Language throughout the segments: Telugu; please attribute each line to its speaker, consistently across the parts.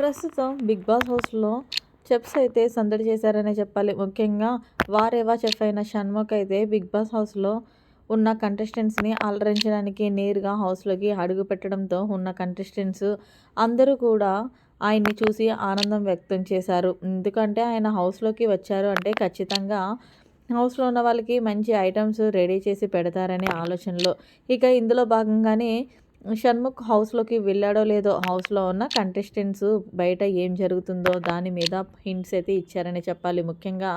Speaker 1: ప్రస్తుతం బిగ్ బాస్ హౌస్లో చెఫ్స్ అయితే సందడి చేశారనే చెప్పాలి. ముఖ్యంగా వారేవా చెఫ్ అయిన షణ్ముఖ్ అయితే బిగ్ బాస్ హౌస్లో ఉన్న కంటెస్టెంట్స్ని అలరించడానికి నేరుగా హౌస్లోకి అడుగు పెట్టడంతో ఉన్న కంటెస్టెంట్స్ అందరూ కూడా ఆయన్ని చూసి ఆనందం వ్యక్తం చేశారు. ఎందుకంటే ఆయన హౌస్లోకి వచ్చారు అంటే ఖచ్చితంగా హౌస్లో ఉన్న వాళ్ళకి మంచి ఐటమ్స్ రెడీ చేసి పెడతారనే ఆలోచనలో. ఇక ఇందులో భాగంగానే షణ్ముఖ్ హౌస్లోకి వెళ్ళాడో లేదో హౌస్లో ఉన్న కంటెస్టెంట్స్ బయట ఏం జరుగుతుందో దాని మీద హింట్స్ అయితే ఇచ్చారని చెప్పాలి. ముఖ్యంగా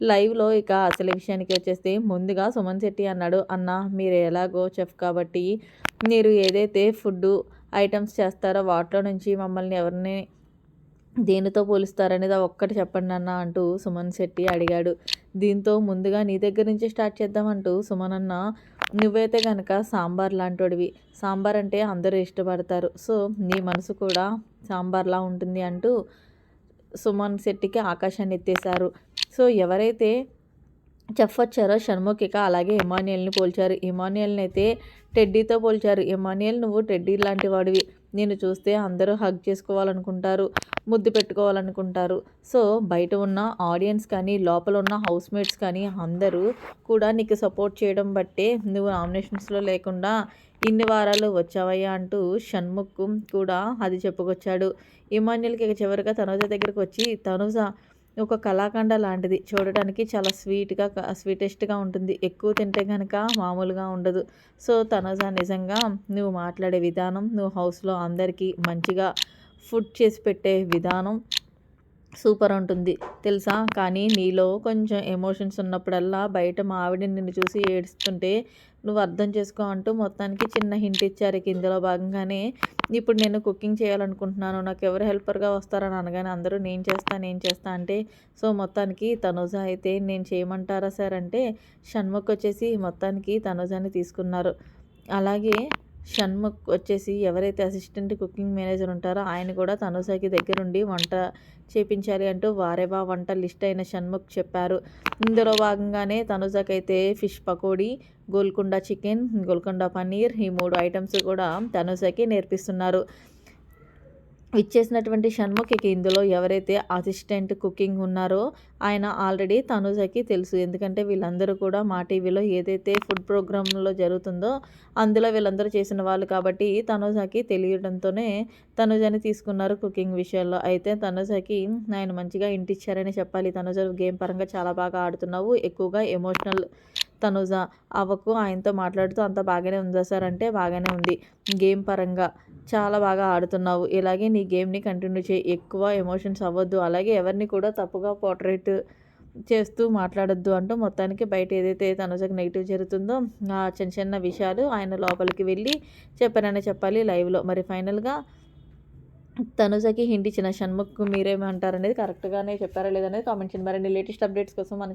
Speaker 1: లైవ్లో ఇక అసలు విషయానికి వచ్చేస్తే ముందుగా సుమన్ శెట్టి అన్నాడు అన్న మీరు ఎలాగో చెఫ్ కాబట్టి మీరు ఏదైతే ఫుడ్ ఐటమ్స్ చేస్తారో వాటిలో నుంచి మమ్మల్ని ఎవరిని దేనితో పోలుస్తారనేది ఒక్కటి చెప్పండి అన్న అంటూ సుమన్ శెట్టి అడిగాడు. దీంతో ముందుగా నీ దగ్గర నుంచి స్టార్ట్ చేద్దామంటూ సుమన్ అన్న నువ్వైతే కనుక సాంబార్ లాంటివి సాంబార్ అంటే అందరూ ఇష్టపడతారు. సో నీ మనసు కూడా సాంబార్లా ఉంటుంది అంటూ సుమన్ శెట్టికి ఆకాశాన్ని ఎత్తేశారు. సో ఎవరైతే చెఫ్ వచ్చారో షణ్ముఖిక అలాగే ఇమానియల్ని పోల్చారు. ఇమానియల్ని అయితే టెడ్డీతో పోల్చారు. ఇమానియల్ నువ్వు టెడ్డీ లాంటి వాడివి. నేను చూస్తే అందరూ హగ్ చేసుకోవాలనుకుంటారు ముద్దు పెట్టుకోవాలనుకుంటారు. సో బయట ఉన్న ఆడియన్స్ కానీ లోపల ఉన్న హౌస్ మేట్స్ కానీ అందరూ కూడా నీకు సపోర్ట్ చేయడం బట్టే నువ్వు నామినేషన్స్లో లేకుండా ఇన్ని వారాలు వచ్చావయ్యా అంటూ షణ్ముఖ్ కూడా అది చెప్పుకొచ్చాడు. ఇమాన్యుల్కి చివరిగా తనుజ దగ్గరకు వచ్చి తనుజ ఒక కళాఖండ లాంటిది. చూడడానికి చాలా స్వీట్గా స్వీటెస్ట్గా ఉంటుంది. ఎక్కువ తింటే కనుక మామూలుగా ఉండదు. సో తనజ నిజంగా నువ్వు మాట్లాడే విధానం నువ్వు హౌస్లో అందరికీ మంచిగా ఫుడ్ చేసి పెట్టే విధానం సూపర్ ఉంటుంది తెలుసా? కానీ నీలో కొంచెం ఎమోషన్స్ ఉన్నప్పుడల్లా బయట మా ఆవిడ నిన్ను చూసి ఏడుస్తుంటే నువ్వు అర్థం చేసుకో అంటూ మొత్తానికి చిన్న హింట్ ఇచ్చారు ఇందులో భాగంగానే. ఇప్పుడు నేను కుకింగ్ చేయాలనుకుంటున్నాను. నాకు ఎవరు హెల్పర్గా వస్తారని అనగానే అందరూ నేను చేస్తా నేను చేస్తా అంటే సో మొత్తానికి తనుజ అయితే నేను చేయమంటారా సార్? అంటే షణ్ముఖ్ వచ్చేసి మొత్తానికి తనుజాని తీసుకున్నారు. అలాగే షణ్ముఖ్ వచ్చేసి ఎవరైతే అసిస్టెంట్ కుకింగ్ మేనేజర్ ఉంటారో ఆయన కూడా తనుసాకి దగ్గరుండి వంట చేపించాలి అంటూ వారేవా వంట లిస్ట్ అయిన షణ్ముఖ్ చెప్పారు. ఇందులో భాగంగానే తనుజకైతే ఫిష్ పకోడీ గోల్కొండ చికెన్ గోల్కొండ పన్నీర్ ఈ మూడు ఐటమ్స్ కూడా తనుజకి నేర్పిస్తున్నారు. ఇచ్చేసినటువంటి షణ్ముఖికి ఇందులో ఎవరైతే అసిస్టెంట్ కుకింగ్ ఉన్నారో ఆయన ఆల్రెడీ తనుజకి తెలుసు. ఎందుకంటే వీళ్ళందరూ కూడా మా టీవీలో ఏదైతే ఫుడ్ ప్రోగ్రాంలో జరుగుతుందో అందులో వీళ్ళందరూ చేసిన వాళ్ళు కాబట్టి తనుజకి తెలియడంతోనే తనుజని తీసుకున్నారు కుకింగ్ విషయాల్లో అయితే తనుజకి ఆయన మంచిగా ఇంటిచ్చారని చెప్పాలి. తనుజ గేమ్ పరంగా చాలా బాగా ఆడుతున్నావు. ఎక్కువగా ఎమోషనల్ తనుజ అవ్వకు ఆయనతో మాట్లాడుతూ అంత బాగానే ఉందా సార్? అంటే బాగానే ఉంది. గేమ్ పరంగా చాలా బాగా ఆడుతున్నావు. ఇలాగే నీ గేమ్ని కంటిన్యూ చేయి. ఎక్కువ ఎమోషన్స్ అవ్వద్దు. అలాగే ఎవరిని కూడా తప్పుగా పోర్ట్రేట్ చేస్తూ మాట్లాడొద్దు అంటూ మొత్తానికి బయట ఏదైతే తనుజకు నెగిటివ్ జరుగుతుందో ఆ చిన్న చిన్న విషయాలు ఆయన లోపలికి వెళ్ళి చెప్పారని చెప్పాలి లైవ్లో. మరి ఫైనల్గా తనుజకి హింట్ ఇచ్చిన షణ్ముఖ్ మీరేమంటారు అనేది కరెక్ట్గానే చెప్పారా లేదనేది కామెంట్ చేయండి. మరిన్ని లేటెస్ట్ అప్డేట్స్ కోసం మన